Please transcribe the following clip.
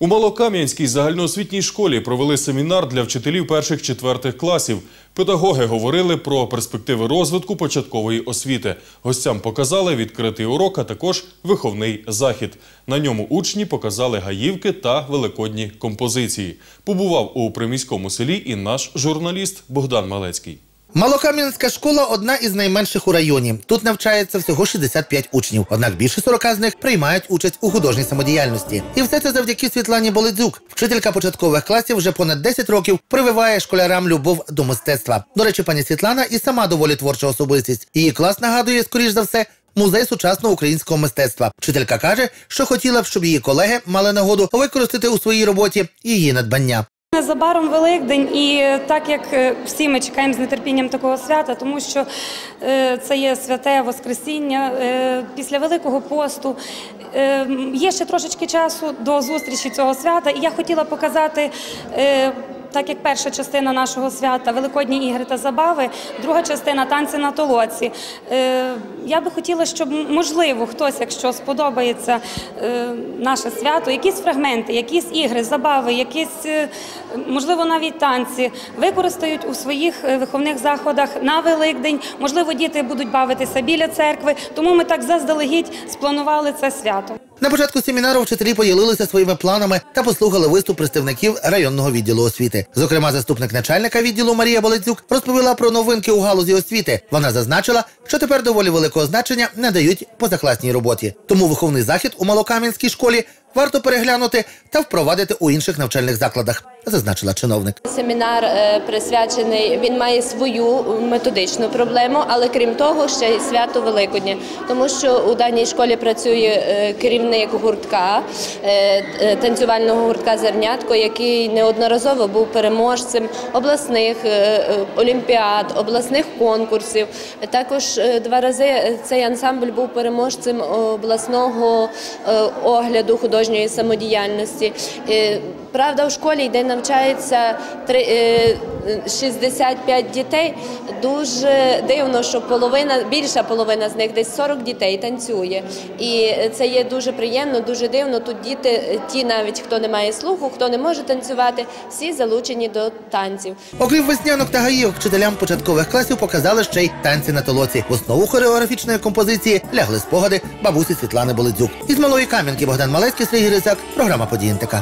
У Малокам'янській загальноосвітній школі провели семінар для вчителів перших-четвертих класів. Педагоги говорили про перспективи розвитку початкової освіти. Гостям показали відкритий урок, а також виховний захід. На ньому учні показали гаївки та великодні композиції. Побував у приміському селі і наш журналіст Богдан Малецький. Малокам'янська школа одна із найменших у районі. Тут навчається всього 65 учнів. Однак більше 40 з них приймають участь у художній самодіяльності. І все це завдяки Світлані Болидзюк. Вчителька початкових класів вже понад 10 років прививає школярам любов до мистецтва. До речі, пані Світлана і сама доволі творча особистість. Її клас нагадує, скоріш за все. Музей сучасного українського мистецтва. Вчителька каже, що хотіла б, щоб її колеги мали нагоду використати у своїй роботі її надбання. Незабаром Великдень, і так як е, всі ми чекаємо з нетерпінням такого свята, тому що е, це є святе Воскресіння е, після Великого посту. Є ще трошечки часу до зустрічі цього свята, і я хотіла показати. Так як перша частина нашого свята Великодні ігри та забави, друга частина танці на толоці. Е, Я би хотіла, щоб можливо хтось, якщо сподобається е, наше свято, якісь фрагменти, якісь ігри, забави, якісь е, можливо навіть танці використають у своїх виховних заходах на Великдень. Можливо, діти будуть бавитися біля церкви. Тому ми так заздалегідь спланували це свято. На початку семінару вчителі поділилися своїми планами та послухали виступ представників районного відділу освіти. Зокрема, заступник начальника відділу Марія Болецюк розповіла про новинки у галузі освіти. Вона зазначила, що тепер доволі великого значення надають позакласній роботі. Тому виховний захід у Малокам'янській школі варто переглянути та впровадити у інших навчальних закладах, зазначила чиновник. Семінар е, присвячений, він має свою методичну проблему, але крім того, ще й свято Великодня, тому що у даній школі працює е, керівник гуртка е, танцювального гуртка Зернятко, який неодноразово був переможцем обласних олімпіад, обласних конкурсів. Також два рази цей ансамбль був переможцем обласного огляду художньої самодіяльності. Правда, в школі, де навчається три- е, 65 дітей, дуже дивно, що половина, більша половина з них, десь 40 дітей, танцює. І це є дуже приємно, дуже дивно. Тут діти, ті навіть хто не має слуху, хто не може танцювати, всі залучені до танців. Окрім веснянок та гаїв, вчителям початкових класів показали ще й танці на толоці. В основу хореографічної композиції лягли спогади бабусі Світлани Болидзюк. Із малої кам'янки Богдан Малецький, Сергій Рисак, програма «Події НТК».